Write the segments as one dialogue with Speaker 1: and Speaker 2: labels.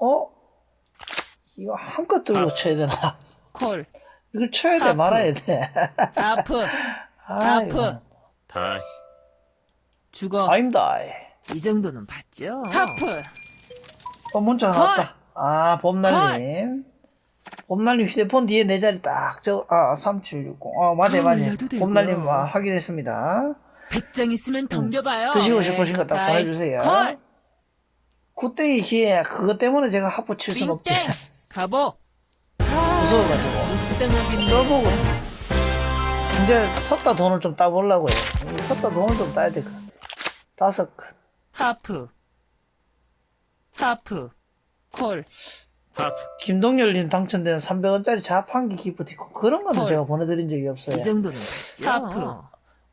Speaker 1: 어? 이거 한껏 들고 쳐야 되나?
Speaker 2: 콜,
Speaker 1: 이걸 쳐야 돼,
Speaker 2: 하프.
Speaker 1: 말아야 돼.
Speaker 2: 아프,
Speaker 1: 아,
Speaker 2: 아프.
Speaker 1: 이거.
Speaker 3: 다이.
Speaker 2: 죽어.
Speaker 1: 아닙니다.
Speaker 4: 이 정도는 봤죠?
Speaker 2: 하프,
Speaker 1: 어, 문자
Speaker 2: 헐.
Speaker 1: 왔다. 아, 봄날님. 봄날님 휴대폰 뒤에 내 자리 딱, 저, 아, 3760. 어, 맞아요, 맞아요.
Speaker 4: 올려도 되고요.
Speaker 1: 봄날님, 아, 확인했습니다.
Speaker 4: 백장 있으면 덤벼봐요.
Speaker 1: 드시고
Speaker 2: 네,
Speaker 1: 싶으신 거 딱
Speaker 2: 다이.
Speaker 1: 보내주세요.
Speaker 2: 콜,
Speaker 1: 굿땡이 기회, 그것 때문에 제가 하프 칠순 없지.
Speaker 2: 가보.
Speaker 1: 무서워가지고. 쫄보고. 이제 섰다 돈을 좀 따보려고요. 이 섰다 돈을 좀 따야 될 것 같아. 다섯 컷.
Speaker 2: 하프, 하프, 콜,
Speaker 3: 하프.
Speaker 1: 김동열님 당첨되는 300원짜리 자판기 기프티콘 그런 거는
Speaker 2: 헐.
Speaker 1: 제가 보내드린 적이 없어요.
Speaker 4: 이 정도는?
Speaker 2: 하프.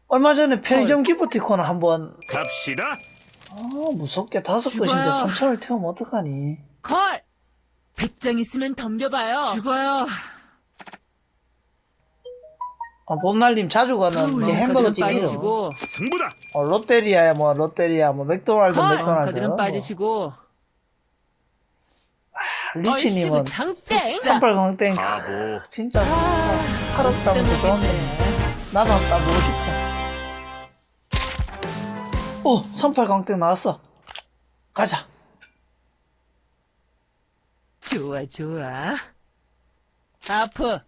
Speaker 1: 얼마 전에 편의점 기프티콘 한번
Speaker 3: 갑시다.
Speaker 1: 아, 무섭게 다섯
Speaker 4: 죽어요.
Speaker 1: 것인데 3천을 태우면 어떡하니?
Speaker 2: 콜,
Speaker 4: 백장 있으면 덤벼봐요.
Speaker 2: 죽어요.
Speaker 1: 아, 봄날님 자주 가는 이제 햄버거 집 이름.
Speaker 2: 빠지시고,
Speaker 3: 승부다.
Speaker 1: 어, 롯데리아야 뭐 롯데리아 뭐 맥도날드
Speaker 2: 헐.
Speaker 1: 맥도날드.
Speaker 2: 벙커들은
Speaker 1: 뭐.
Speaker 2: 빠지시고,
Speaker 1: 리치님은
Speaker 2: 얼씨구 장땡.
Speaker 1: 삼팔광땡
Speaker 3: 바보.
Speaker 1: 진짜 하루 따면 더 좋은데 나도 한번 따보고 싶다. 오, 38광땡 나왔어. 가자.
Speaker 4: 좋아, 좋아.
Speaker 2: 아프,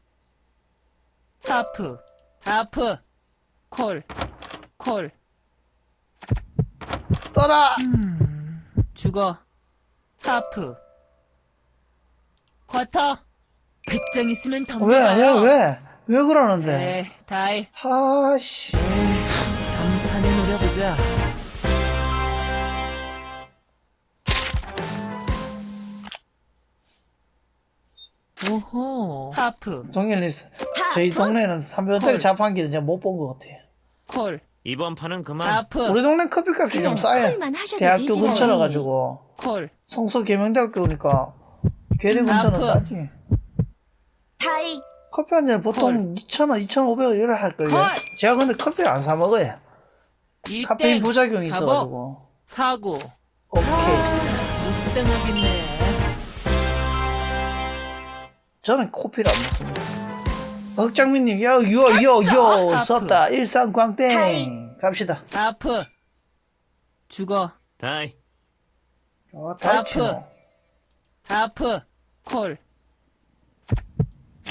Speaker 2: 하프, 아프, 콜, 콜,
Speaker 1: 떠라.
Speaker 2: 죽어. 하프, 쿼터,
Speaker 4: 백장 있으면
Speaker 1: 왜,
Speaker 4: 덤벼봐요.
Speaker 1: 왜, 왜? 왜 그러는데?
Speaker 2: 네, 다이,
Speaker 1: 하씨.
Speaker 4: 단판에 노려보자.
Speaker 2: 오호, 하프,
Speaker 1: 동현님, 저희 동네는 300원짜리
Speaker 2: 콜.
Speaker 1: 자판기는 제가 못 본 것 같아요.
Speaker 2: 콜,
Speaker 3: 이번 판은 그만.
Speaker 2: 아프,
Speaker 1: 우리 동네 커피값이 좀 싸요.
Speaker 5: 콜만 하셔도
Speaker 1: 대학교
Speaker 5: 되지.
Speaker 1: 근처라 가지고
Speaker 2: 콜,
Speaker 1: 성서 계명대학교 오니까 계대 근처는
Speaker 2: 아프.
Speaker 1: 싸지.
Speaker 5: 타이
Speaker 1: 커피 한 잔 보통 2,000원, 2,500원 이래 할걸요.
Speaker 2: 콜.
Speaker 1: 제가 근데 커피를 안 사 먹어요. 카페인 부작용이
Speaker 2: 가보.
Speaker 1: 있어가지고.
Speaker 2: 사고,
Speaker 1: 오케이.
Speaker 2: 땡하겠네.
Speaker 1: 저는 커피를 안 먹습니다. 억장민님, 야, 요, 요, 요,
Speaker 2: 아프.
Speaker 1: 썼다. 일산광땡. 갑시다.
Speaker 2: 아프, 죽어.
Speaker 3: 다이.
Speaker 1: 어, 다이치노.
Speaker 2: 아프. 하프, 콜.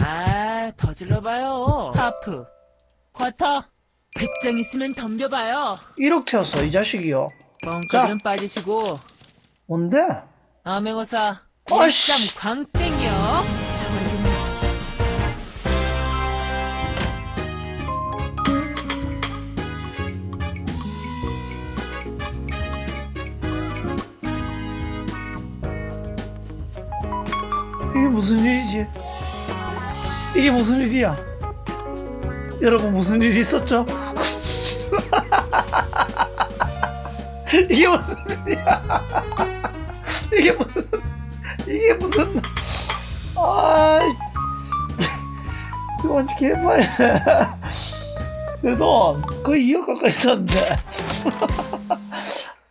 Speaker 2: 아, 더 질러봐요. 하프, 쿼터,
Speaker 4: 백장 있으면 덤벼봐요.
Speaker 1: 1억 태웠어, 이 자식이요.
Speaker 2: 벙커들은 빠지시고,
Speaker 1: 뭔데?
Speaker 2: 암행어사. 일삼 광땡이요.
Speaker 1: 이게 무슨 일이지? 이게 무슨 일이야? 여러분 무슨 일이 있었죠? 이게 무슨 일이야? 이게 무슨 이게 무슨 아 이거 완전 개판이네 내돈 거의 2억 가까이 있었는데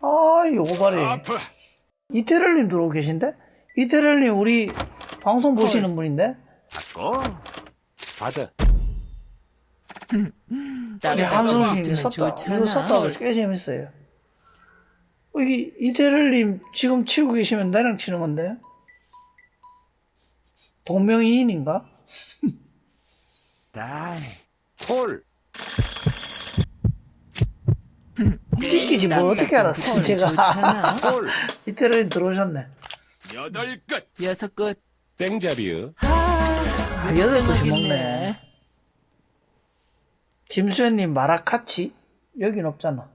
Speaker 1: 아 요거
Speaker 3: 아프.
Speaker 1: 이태럴님 들어오고 계신데? 이태럴님 우리 방송 보시는 분인데?
Speaker 3: 고. 받아.
Speaker 1: 우리 함성님
Speaker 4: 좋잖아.
Speaker 1: 이거 섰다 꽤 재밌어요 여기 이태럴님 지금 치고 계시면 나랑 치는 건데? 동명이인인가?
Speaker 3: 다이. 콜.
Speaker 1: 찍기지 뭘 어떻게 알았어 제가. 이태럴님 들어오셨네
Speaker 3: 여덟 끝.
Speaker 2: 여섯 끝.
Speaker 3: 땡잡이요.
Speaker 1: 아, 여덟 곳이. 먹네 김수현님 마라카치? 여긴 없잖아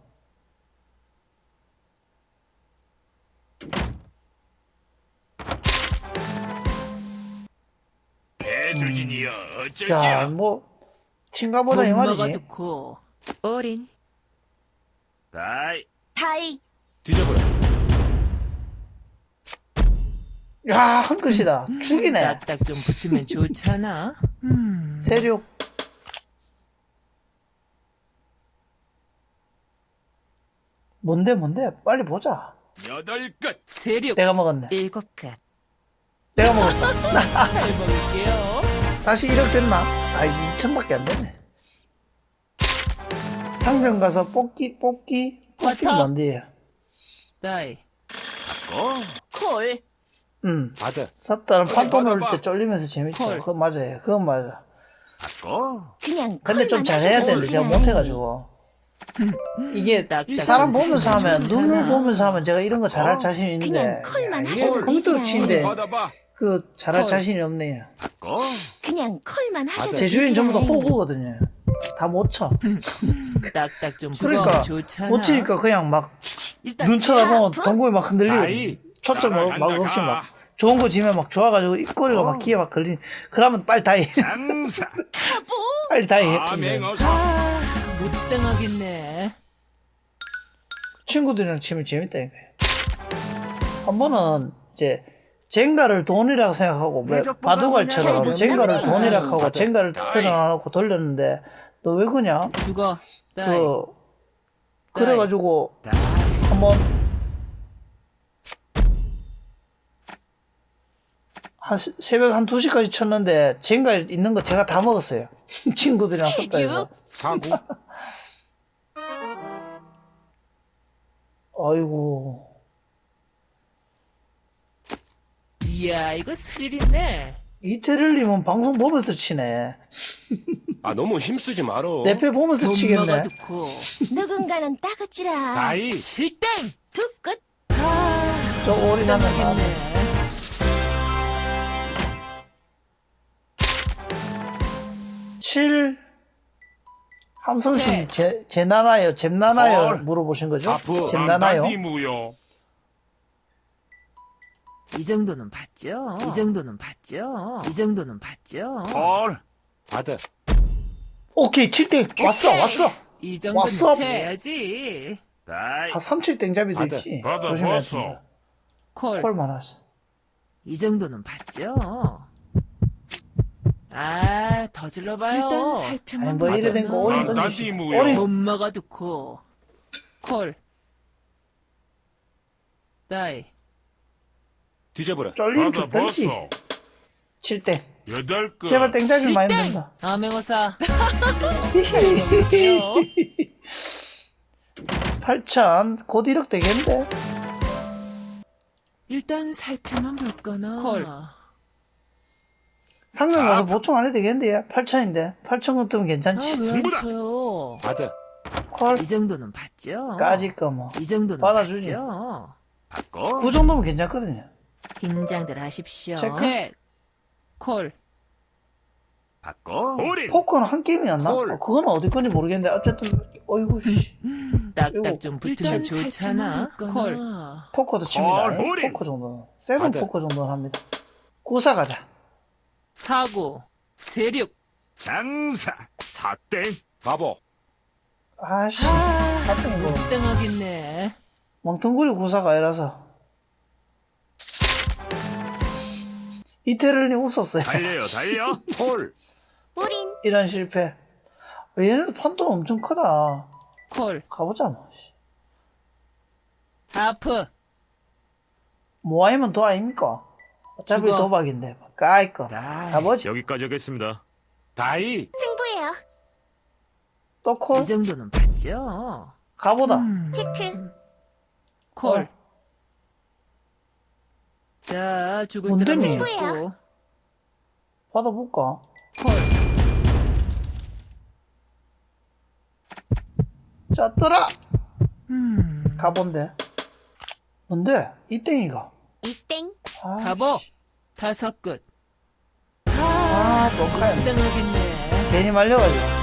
Speaker 3: 배수진이여
Speaker 1: 야
Speaker 3: 어쩔지요.
Speaker 1: 뭐 친가보다 말이지
Speaker 4: 먹어두고. 올인.
Speaker 3: 다이. 뒤져보라.
Speaker 1: 야, 한 끝이다. 죽이네.
Speaker 4: 딱딱 좀 붙으면 좋잖아. 음.
Speaker 1: 세륙. 뭔데, 뭔데? 빨리 보자.
Speaker 3: 여덟 끝.
Speaker 2: 세륙,
Speaker 1: 내가 먹었네.
Speaker 4: 일곱 끝.
Speaker 1: 내가 먹었어.
Speaker 2: 잘 먹을게요.
Speaker 1: 다시 1억 됐나? 아, 이제 2천밖에 안 되네. 상점 가서 뽑기, 뽑기, 뽑기는
Speaker 2: 맞다.
Speaker 1: 뭔데요?
Speaker 2: 다이.
Speaker 3: 어?
Speaker 5: 콜.
Speaker 1: 응.
Speaker 3: 받아.
Speaker 1: 샀다는 판돈
Speaker 3: 받아봐.
Speaker 1: 올릴 때 쫄리면서 재밌죠.
Speaker 2: 헐.
Speaker 1: 그건 맞아요. 그건 맞아.
Speaker 3: 바꿔.
Speaker 5: 그냥
Speaker 1: 근데 좀 잘해야 되는데 제가. 못해가지고. 이게
Speaker 2: 딱딱
Speaker 1: 사람
Speaker 2: 좀
Speaker 1: 보면서 하면. 눈을 보면서 하면 제가 이런 거 잘할
Speaker 3: 어?
Speaker 1: 자신 있는데
Speaker 5: 그냥 하셔도
Speaker 1: 이게 컴퓨터치인데.
Speaker 3: 받아봐.
Speaker 1: 그 잘할
Speaker 2: 헐.
Speaker 1: 자신이 없네요.
Speaker 5: 그냥 콜만 하셔도
Speaker 1: 제 주인 전부 다. 호구거든요. 다 못 쳐.
Speaker 2: 딱딱 좀
Speaker 1: 그러니까. 못 치니까 그냥 막 눈 쳐다보면
Speaker 5: 다
Speaker 1: 동공이 막 흔들리고. 초점 막,
Speaker 3: 가라,
Speaker 1: 막
Speaker 3: 간다,
Speaker 1: 없이
Speaker 3: 가.
Speaker 1: 막 좋은 거 지면 막 좋아가지고 입꼬리가 막 귀에 막 걸리니 그러면 빨리 다이
Speaker 3: 장사.
Speaker 1: 빨리 다이
Speaker 3: 맹어사.
Speaker 2: 아, 못 당하겠네.
Speaker 1: 친구들이랑 치면 재밌다니까요. 한 번은 이제 젠가를 돈이라고 생각하고 왜 바둑알처럼
Speaker 5: 그냥
Speaker 1: 젠가를
Speaker 5: 그냥
Speaker 1: 돈이라고 하고. 젠가를 터트려 놔놓고 돌렸는데 너 왜 그냐?
Speaker 2: 죽어. 다이.
Speaker 1: 그 그래가지고
Speaker 3: 다.
Speaker 1: 한번 한 새벽 한 2시까지 쳤는데 지금까지 있는 거 제가 다 먹었어요. 친구들이랑 섰다 이거.
Speaker 3: 사고?
Speaker 1: 아이고.
Speaker 2: 이야 이거 스릴 있네.
Speaker 1: 이태를님은 방송 보면서 치네.
Speaker 3: 아 너무 힘쓰지 마라.
Speaker 1: 내패 보면서 치겠네.
Speaker 5: 누군가는 따갑지라.
Speaker 3: 나이.
Speaker 2: 칠땡.
Speaker 5: 두 끝.
Speaker 1: 저 오리
Speaker 2: 나면 아, 안 돼.
Speaker 1: 7
Speaker 2: 함성신
Speaker 1: 제 제나나요? 잼나나요?
Speaker 3: 헐.
Speaker 1: 물어보신 거죠?
Speaker 3: 아프 아,
Speaker 1: 잼나나요?
Speaker 2: 이 정도는 봤죠. 이 정도는 봤죠. 이 정도는 봤죠.
Speaker 3: 헐 아들
Speaker 1: 오케이 7대 왔어
Speaker 2: 오케이.
Speaker 1: 왔어
Speaker 2: 왔어. 정도는 쳐야지.
Speaker 1: 다37 땡잡이도
Speaker 3: 아들,
Speaker 1: 있지
Speaker 3: 받아
Speaker 1: 조심해야
Speaker 3: 벗어.
Speaker 1: 된다
Speaker 2: 콜.
Speaker 1: 콜만 하지
Speaker 2: 이 정도는 봤죠. 아, 더 질러봐요.
Speaker 4: 일단 살펴만
Speaker 1: 뭐 이래 된거 올인
Speaker 3: 난
Speaker 1: 던지시.
Speaker 3: 나디무요.
Speaker 1: 올인
Speaker 2: 엄마가 듣고. 콜. 다이.
Speaker 3: 뒤져보라.
Speaker 1: 쫄림 줬던지. 7대.
Speaker 3: 여덟 끝.
Speaker 1: 제발 땡잡이 많이
Speaker 2: 땡!
Speaker 1: 된다.
Speaker 2: 암행어사. 먹을게요.
Speaker 1: 8천 곧 1억 되겠는데?
Speaker 4: 일단 살펴만 볼거나.
Speaker 2: 콜.
Speaker 1: 상점 가서 보충 안 해도 되겠는데 8천인데 8천 원 뜨면
Speaker 2: 아,
Speaker 1: 괜찮지?
Speaker 2: 왜안
Speaker 3: 승부다.
Speaker 2: 쳐요?
Speaker 3: 받아.
Speaker 2: 콜이 정도는 봤죠?
Speaker 1: 까짓 거 뭐.
Speaker 2: 이 정도는
Speaker 1: 받아주지.
Speaker 2: 봤죠?
Speaker 3: 바꿔.
Speaker 1: 그 정도면 괜찮거든요.
Speaker 4: 긴장들 하십시오.
Speaker 1: 체크.
Speaker 2: 책. 콜.
Speaker 3: 올인.
Speaker 1: 포커는 한 게임이었나?
Speaker 3: 콜.
Speaker 1: 어, 그건 어디 건지 모르겠는데 어쨌든 어이구 씨
Speaker 2: 딱딱 좀 붙으면 좋잖아. 콜.
Speaker 4: 볼거나.
Speaker 1: 포커도 칩니다.
Speaker 3: 콜, 올인.
Speaker 1: 포커 정도는 세븐. 포커 정도는 합니다. 구사 가자.
Speaker 2: 사고. 세륙.
Speaker 3: 장사. 사땡. 바보.
Speaker 1: 아씨 사땡 뭐
Speaker 2: 땡하겠네.
Speaker 1: 멍텅구리 구사가 아니라서 이태를님 웃었어요.
Speaker 3: 달려요, 달려. 홀.
Speaker 5: 우린
Speaker 1: 이런 실패. 어, 얘네도 판돈 엄청 크다.
Speaker 2: 콜.
Speaker 1: 가보자 뭐. 씨.
Speaker 2: 하프.
Speaker 1: 모아이면 도 아닙니까? 어차피
Speaker 2: 죽어.
Speaker 1: 도박인데 까이 거.
Speaker 3: 다이.
Speaker 1: 가보죠.
Speaker 3: 여기까지 하겠습니다. 다이.
Speaker 5: 승부예요.
Speaker 1: 또 콜?
Speaker 2: 이 정도는 봤죠?
Speaker 1: 가보다.
Speaker 5: 체크.
Speaker 2: 콜.
Speaker 1: 어.
Speaker 2: 자, 죽을
Speaker 1: 뭔데,
Speaker 2: 사람
Speaker 1: 니?
Speaker 2: 죽고.
Speaker 1: 받아볼까?
Speaker 2: 콜.
Speaker 1: 자, 떠라!
Speaker 2: 음.
Speaker 1: 가본데. 뭔데? 이 땡이가.
Speaker 5: 이땡.
Speaker 1: 아,
Speaker 2: 가보. 다섯 끝.
Speaker 1: 아, 또 카야.
Speaker 2: 땡하겠네.
Speaker 1: 괜히 말려가지고.